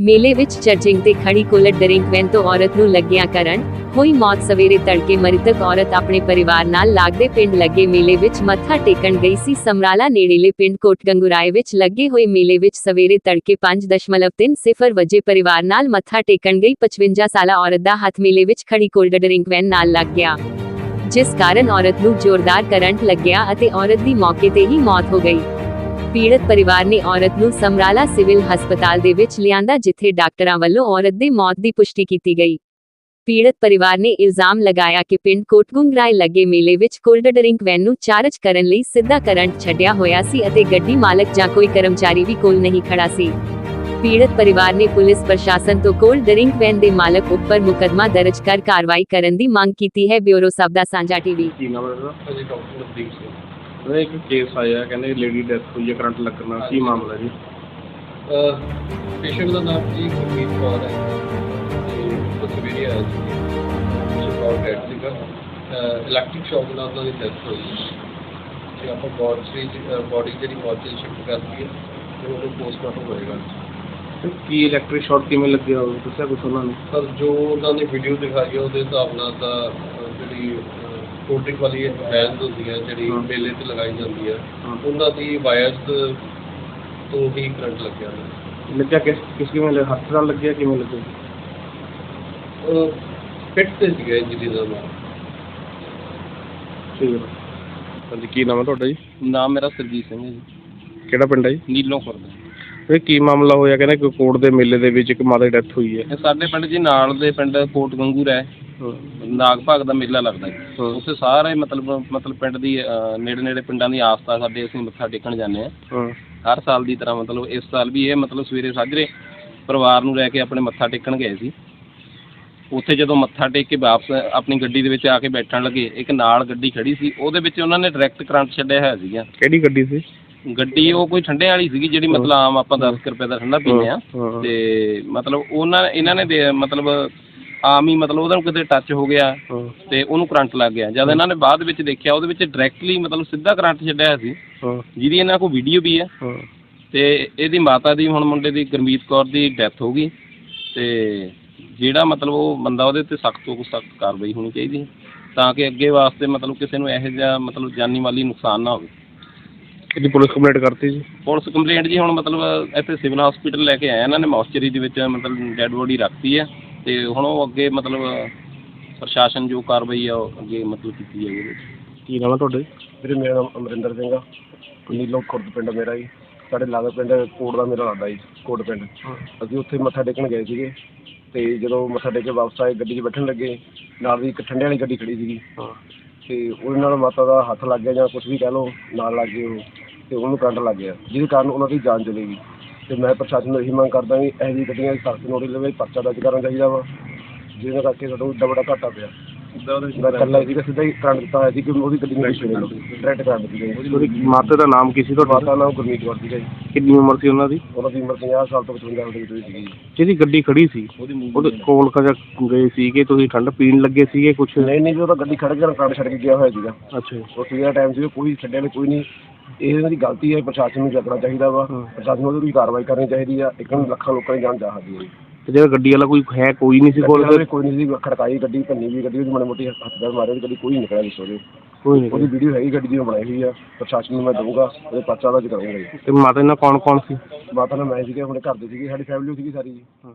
ਮੇਲੇ ਵਿੱਚ ਚਾਰਜਿੰਗ ਤੇ ਖੜੀ ਕੋਲਟ ਡਰਿੰਕ ਔਰਤ ਨੂੰ ਲੱਗਿਆ ਕਰੰਟ ਹੋਈ ਮੌਤ ਸਵੇਰੇ ਤੜਕੇ ਮ੍ਰਿਤਕ ਔਰਤ ਆਪਣੇ ਪਰਿਵਾਰ ਨਾਲ ਲਾਗਦੇ ਪਿੰਡ ਲੱਗੇ ਮੇਲੇ ਵਿੱਚ ਮੱਥਾ ਟੇਕਣ ਗਈ ਸੀ। ਸਮਰਾਲਾ ਨੇੜੇਲੇ ਪਿੰਡ ਕੋਟਗੰਗੁਰਾਏ ਵਿੱਚ ਲੱਗੇ ਹੋਏ ਮੇਲੇ ਵਿੱਚ ਸਵੇਰੇ ਤੜਕੇ 5.30 ਵਜੇ ਪਰਿਵਾਰ ਨਾਲ ਮੱਥਾ ਟੇਕਣ ਗਈ 55 ਸਾਲਾ ਔਰਤ ਦਾ ਹੱਥ ਮੇਲੇ ਵਿੱਚ ਖੜੀ ਕੋਲਟ ਡਰਿੰਕ ਵੈਨ ਨਾਲ ਲੱਗ ਗਿਆ। ਜਿਸ ਕਾਰਨ ਔਰਤ ਨੂੰ ਜ਼ੋਰਦਾਰ ਕਰੰਟ ਲੱਗਿਆ ਅਤੇ ਔਰਤ ਦੀ ਮੌਕੇ ਤੇ ਹੀ ਮੌਤ ਹੋ ਗਈ। ਪੀੜਤ ਪਰਿਵਾਰ ਨੇ ਔਰਤ ਨੂੰ ਸਮਰਾਲਾ ਸਿਵਲ ਹਸਪਤਾਲ ਦੇ ਵਿੱਚ ਲਿਆਂਦਾ ਜਿੱਥੇ ਡਾਕਟਰਾਂ ਵੱਲੋਂ ਔਰਤ ਦੀ ਮੌਤ ਦੀ ਪੁਸ਼ਟੀ ਕੀਤੀ ਗਈ। ਪੀੜਤ ਪਰਿਵਾਰ ਨੇ ਇਲਜ਼ਾਮ ਲਗਾਇਆ ਕਿ ਪਿੰਡ ਕੋਟਗੁੰਗਰਾਏ ਲੱਗੇ ਮੇਲੇ ਵਿੱਚ ਕੋਲਡ ਡਰਿੰਕ ਵੈਨ ਨੂੰ ਚਾਰਜ ਕਰਨ ਲਈ ਸਿੱਧਾ ਕਰੰਟ ਛੱਡਿਆ ਹੋਇਆ ਸੀ ਅਤੇ ਗੱਡੀ ਮਾਲਕ ਜਾਂ ਕੋਈ ਕਰਮਚਾਰੀ ਵੀ ਕੋਲ ਨਹੀਂ ਖੜਾ ਸੀ। ਪੀੜਤ ਪਰਿਵਾਰ ਨੇ ਪੁਲਿਸ ਪ੍ਰਸ਼ਾਸਨ ਤੋਂ ਕੋਲਡ ਡਰਿੰਕ ਵੈਨ ਦੇ ਮਾਲਕ ਉੱਪਰ ਮੁਕੱਦਮਾ ਦਰਜ ਕਰ ਕਾਰਵਾਈ ਕਰਨ ਦੀ ਮੰਗ ਕੀਤੀ ਹੈ ਬਿਊਰੋ ਸਬ ਦਾ ਸਾਂਝਾ ਟੀਵੀ। ਉਹਦਾ ਇੱਕ ਕੇਸ ਆਇਆ ਕਹਿੰਦੇ ਲੇਡੀ ਡੈਥ ਹੋਈ ਹੈ ਕਰੰਟ ਲੱਗਣ ਨਾਲ ਕੀ ਮਾਮਲਾ ਜੀ। ਪੇਸ਼ੈਂਟ ਦਾ ਨਾਮ ਜੀ ਗੁਰਮੀਤ ਕੌਰ ਹੈ। ਤੇ ਉਹ ਸਵੇਰੇ ਆਇਆ ਸੀ। ਪੇਸ਼ੈਂਟ ਕੌਰ ਡੈਡ ਸੀਗਾ। ਇਲੈਕਟ੍ਰਿਕ ਸ਼ੌਕ ਨਾਲ ਉਹਨਾਂ ਦੀ ਡੈਥ ਹੋਈ ਤੇ ਆਪਾਂ ਬੋਡੀ ਬੋਡੀ ਜਿਹੜੀ ਮੋਰਚਰੀ ਸ਼ਿਫਟ ਕਰਤੀ ਹੈ ਤੇ ਉਹਨੂੰ ਪੋਸਟਮਾਰਟਮ ਹੋਏਗਾ। ਤੇ ਕੀ ਇਲੈਕਟ੍ਰਿਕ ਸ਼ਾਰਟ ਕਿਵੇਂ ਲੱਗਿਆ ਉਹ ਦੱਸਿਆ ਕੁਛ ਉਹਨਾਂ ਨੇ? ਪਰ ਜੋ ਉਹਨਾਂ ਨੇ ਵੀਡੀਓ ਦਿਖਾਈ ਉਹਦੇ ਹਿਸਾਬ ਨਾਲ ਤਾਂ ਜਿਹੜੀ ਕੋਟਿਕ ਵਾਲੀ ਵੈਨ ਹੁੰਦੀ ਹੈ ਜਿਹੜੀ। ਮੇਲੇ ਤੇ ਲਗਾਈ ਜਾਂਦੀ ਹੈ। ਹਾਂ। ਉਹਨਾਂ ਦੀ ਵਾਇਰਸ ਤੋਂ ਹੀ ਕਰੰਟ ਲੱਗਿਆ ਲੱਗਿਆ ਕਿਸ ਕਿਸ ਕਿਵੇਂ ਲੱਗਾ? ਹੱਥ ਨਾਲ ਲੱਗਿਆ ਕਿਵੇਂ ਲੱਗਿਆ? ਉਹ ਪਿੱਟ ਤੇ ਸੀਗਾ ਇੰਜਰੀ ਦਾ ਨਾਮ। ਠੀਕ ਹੈ। ਹਾਂਜੀ ਕੀ ਨਾਮ ਹੈ ਤੁਹਾਡਾ ਜੀ? ਨਾਮ ਮੇਰਾ ਸਰਜੀਤ ਸਿੰਘ ਹੈ ਜੀ। ਕਿਹੜਾ ਪਿੰਡ ਹੈ ਜੀ? ਨੀਲੋਂ ਖੁਰਦ। ਇਹ ਕੀ ਮਾਮਲਾ ਹੋਇਆ? ਕਹਿੰਦੇ ਕਿ ਕੋਟ ਦੇ ਮੇਲੇ ਦੇ ਵਿੱਚ ਇੱਕ ਮਾਤਾ ਦੀ ਡੈਥ ਹੋਈ ਹੈ। ਇਹ ਸਾਡੇ ਪਿੰਡ ਜੀ ਨਾਲ ਦੇ ਪਿੰਡ ਕੋਟ ਗੰਗੂਰ ਹੈ ਨਾਗ ਭਾਗ ਦਾ ਮੇਲਾ ਲੱਗਦਾ ਹੈ ਹਾਂ। ਉੱਥੇ ਸਾਰੇ ਮਤਲਬ ਮਤਲਬ ਪਿੰਡ ਦੀ ਨੇੜੇ ਨੇੜੇ ਪਿੰਡਾਂ ਦੀ ਆਸਥਾ ਸਾਡੇ ਅਸੀਂ ਮੱਥਾ ਟੇਕਣ ਜਾਂਦੇ ਹਾਂ। ਹਾਂ। ਹਰ ਸਾਲ ਦੀ ਤਰ੍ਹਾਂ ਮਤਲਬ ਇਸ ਸਾਲ ਵੀ ਇਹ ਮਤਲਬ ਸਵੇਰੇ ਸਾਜਰੇ ਪਰਿਵਾਰ ਨੂੰ ਲੈ ਕੇ ਆਪਣੇ ਮੱਥਾ ਟੇਕਣ ਗਏ ਸੀ। ਉੱਥੇ ਜਦੋਂ ਮੱਥਾ ਟੇਕ ਕੇ ਵਾਪਸ ਆਪਣੀ ਗੱਡੀ ਦੇ ਵਿੱਚ ਆ ਕੇ ਬੈਠਣ ਲੱਗੇ ਇੱਕ ਨਾਲ ਗੱਡੀ ਖੜੀ ਸੀ। ਉਹਦੇ ਵਿੱਚ ਉਹਨਾਂ ਨੇ ਡਾਇਰੈਕਟ ਕਰੰਟ ਛੱਡਿਆ ਹੋਇਆ ਸੀਗਾ। ਕਿਹੜੀ ਗੱਡੀ ਸੀ? ਗੱਡੀ ਉਹ ਕੋਈ ਠੰਡੇ ਵਾਲੀ ਸੀਗੀ ਜਿਹੜੀ ਮਤਲਬ ਆਮ ਆਪਾਂ 10 ਕੁ ਰੁਪਏ ਦਾ ਠੰਡਾ ਪੀਂਦੇ ਆ ਹਾਂ। ਤੇ ਮਤਲਬ ਉਹਨਾਂ ਇਹਨਾਂ ਨੇ ਦੇ- ਮਤਲਬ ਆਮ ਹੀ ਮਤਲਬ ਉਹਦਾ ਕਿਤੇ ਟੱਚ ਹੋ ਗਿਆ ਹਾਂ। ਤੇ ਉਹਨੂੰ ਕਰੰਟ ਲੱਗ ਗਿਆ। ਜਦ ਇਹਨਾਂ ਨੇ ਬਾਅਦ ਵਿੱਚ ਦੇਖਿਆ ਉਹਦੇ ਵਿੱਚ ਡਾਇਰੈਕਟਲੀ ਮਤਲਬ ਸਿੱਧਾ ਕਰੰਟ ਛੱਡਿਆ ਹੋਇਆ ਸੀ। ਹਾਂ। ਜਿਹਦੀ ਇਹਨਾਂ ਕੋਲ ਵੀਡੀਓ ਵੀ ਹੈ। ਹਾਂ। ਤੇ ਇਹਦੀ ਮਾਤਾ ਦੀ ਹੁਣ ਮੁੰਡੇ ਦੀ ਗੁਰਮੀਤ ਕੌਰ ਦੀ ਡੈਥ ਹੋ ਗਈ। ਤੇ ਜਿਹੜਾ ਮਤਲਬ ਉਹ ਬੰਦਾ ਉਹਦੇ ਤੇ ਸਖਤ ਤੋਂ ਸਖਤ ਕਾਰਵਾਈ ਹੋਣੀ ਚਾਹੀਦੀ ਹੈ। ਤਾਂ ਕਿ ਅੱਗੇ ਵਾਸਤੇ ਮਤਲਬ ਕਿਸੇ ਨੂੰ ਇਹੋ ਜਿਹਾ ਮਤਲਬ ਜਾਨੀ ਮਾਲੀ ਨੁਕਸਾਨ ਨਾ ਹੋਵੇ। ਕਿਹਦੀ ਪੁਲਿਸ ਕੰਪਲੇਂਟ ਕਰਤੀ ਜੀ? ਪੁਲਿਸ ਕੰਪਲੇਂਟ ਜੀ ਹੁਣ ਮਤਲਬ ਇੱਥੇ ਸਿਵਲ ਹਸਪੀਟਲ ਲੈ ਕੇ ਆਏ ਇਹਨਾਂ ਨੇ ਮੌਸਚਰੀ ਦੇ ਵਿੱਚ ਮਤਲਬ ਡੈੱਡ ਬੋਡੀ ਰੱਖਤੀ ਹੈ ਤੇ ਹੁਣ ਉਹ ਅੱਗੇ ਮਤਲਬ ਪ੍ਰਸ਼ਾਸਨ ਜੋ ਕਾਰਵਾਈ ਆ ਉਹ ਅੱਗੇ ਮਤਲਬ ਕੀਤੀ ਜਾਏਗੀ ਉਹਦੇ ਵਿੱਚ ਕੀ ਨਾਮ ਹੈ ਤੁਹਾਡਾ ਜੀ? ਵੀਰੇ ਮੇਰਾ ਨਾਮ ਅਮਰਿੰਦਰ ਸਿੰਘ ਆ। ਨੀਲੋ ਖੁਰਦ ਪਿੰਡ ਮੇਰਾ ਜੀ। ਸਾਡੇ ਲਾਗੇ ਪਿੰਡ ਕੋਟ ਦਾ ਮੇਰਾ ਲੱਗਦਾ ਜੀ ਕੋਟ ਪਿੰਡ। ਅਸੀਂ ਉੱਥੇ ਮੱਥਾ ਟੇਕਣ ਗਏ ਸੀਗੇ ਤੇ ਜਦੋਂ ਮੱਥਾ ਟੇਕ ਕੇ ਵਾਪਸ ਆਏ ਗੱਡੀ 'ਚ ਬੈਠਣ ਲੱਗੇ ਨਾਲ ਦੀ ਇੱਕ ਠੰਡੇ ਵਾਲੀ ਗੱਡੀ ਖੜੀ ਸੀਗੀ। ਹਾਂ। ਤੇ ਉਹਦੇ ਨਾਲ ਮਾਤਾ ਦਾ ਹੱਥ ਲੱਗ ਗਿਆ ਜਾਂ ਕੁਝ ਵੀ ਕਹਿ ਲਓ ਨਾਲ ਲੱਗ ਗਏ ਉਹ। ਤੇ ਉਹਨੂੰ ਕਰੰਟ ਲੱਗ ਗਿਆ। ਜਿਹਦੇ ਕਾਰਨ ਉਹਨਾਂ ਦੀ ਜਾਨ ਚਲੀ ਗਈ। ਤੇ ਮੈਂ ਪ੍ਰਸ਼ਾਸਨ ਨੂੰ ਇਹੀ ਮੰਗ ਕਰਦਾ ਵੀ ਇਹੋ ਜਿਹੀ ਗੱਡੀਆਂ ਸਖਤ ਨੋਟਿਸ ਵਿੱਚ ਪਰਚਾ ਦਰਜ ਕਰਨਾ ਚਾਹੀਦਾ ਵਾ ਜਿਹਦੇ ਕਰਕੇ ਸਾਡਾ ਏਡਾ ਵੱਡਾ ਘਾਟਾ ਪਿਆ। ਮੈਂ ਇਕੱਲਾ ਸੀਗਾ ਸਿੱਧਾ ਹੀ ਕਰੰਟ ਦਿੱਤਾ ਹੋਇਆ ਸੀ ਕਿ ਉਹਦੀ ਗੱਡੀ ਨੂੰ ਪਿੱਛੇ ਲੈ ਡਾਇਰੈਕਟ ਕਰੰਟ ਦਿੱਤੀ ਗਈ ਉਹਦੀ ਮਾਤਾ ਦਾ ਨਾਮ ਕੀ ਸੀ ਤੁਹਾਡਾ? ਮਾਤਾ ਨਾਮ ਗੁਰਮੀਤ ਕੌਰ ਸੀਗਾ ਜੀ। ਕਿੰਨੀ ਉਮਰ ਸੀ ਉਹਨਾਂ ਦੀ? ਉਹਨਾਂ ਦੀ ਉਮਰ 50 ਸਾਲ ਤੋਂ 55 ਸਾਲ ਦੇ ਵਿੱਚ ਹੋਈ ਸੀਗੀ ਜੀ। ਜਿਹਦੀ ਗੱਡੀ ਖੜੀ ਸੀ? ਉਹਦੇ ਕੋਲ ਕਜਾ ਗਏ ਸੀਗੇ ਤੁਸੀਂ ਠੰਡ ਪੀਣ ਲੱਗੇ ਸੀਗੇ ਕੁਛ? ਨਹੀਂ ਨਹੀਂ ਜੀ ਉਹ ਤਾਂ ਗੱਡੀ ਖੜ ਕੇ ਕਰੰਟ ਛੱਡ ਕੇ ਗਿਆ ਹੋਇਆ ਸੀਗਾ। ਅੱਛਾ ਜੀ। ਉਹ ਸੀਗਾ ਟਾਈਮ ਸੀ ਕੋਈ ਛੱਡਿਆ ਨਹੀਂ ਕੋਈ ਨਹੀਂ ਇਹ ਇਹਨਾਂ ਦੀ ਗਲਤੀ ਹੈ ਪ੍ਰਸ਼ਾਸਨ ਨੂੰ ਜਗਣਾ ਚਾਹੀਦਾ ਵਾ। ਪ੍ਰਸ਼ਾਸਨ ਨੂੰ ਉਹਦੀ ਕਾਰਵਾਈ ਕਰਨੀ ਚਾਹੀਦੀ ਆ। ਇੱਕ ਨੂੰ ਲੱਖਾਂ ਲੋਕਾਂ ਦੀ ਜਾਨ ਜਾ ਸਕਦੀ ਹੈ। ਤੇ ਜਿਹੜਾ ਗੱਡੀ ਵਾਲਾ ਕੋਈ ਹੈ ਕੋਈ ਨਹੀਂ ਸੀ ਕੋਲ ਕੋਈ ਨਹੀਂ ਸੀ ਖੜਕਾਈ ਗੱਡੀ ਭੰਨੀ ਵੀ ਗੱਡੀ ਉਹਦੀ ਮਾੜੀ ਮੋਟੀ ਹੱਥ ਦਾ ਮਾਰੇ ਗੱਡੀ ਕੋਈ ਨਹੀਂ ਨਿਕਲਿਆ ਉਹਦੇ ਕੋਈ ਨਹੀਂ ਉਹਦੀ ਵੀਡੀਓ ਹੈਗੀ ਗੱਡੀ ਦੀ ਮੈਂ ਬਣਾਈ ਹੋਈ ਆ। ਪ੍ਰਸ਼ਾਸਨ ਨੂੰ ਮੈਂ ਦਊਂਗਾ ਉਹਦੇ ਪਰਚਾ ਦਰਜ ਕਰਾਂਗਾ ਤੇ ਮਾਤਾ ਨਾਲ ਕੌਣ ਕੌਣ ਸੀ? ਮਾਤਾ ਨਾਲ ਮੈਂ ਸੀਗੇ ਆਪਣੇ ਘਰ ਦੇ ਸੀਗੇ ਸਾਡੀ ਫੈਮਿਲੀ ਸੀਗੀ ਸਾਰੀ। ਜੀ ਹਾਂ।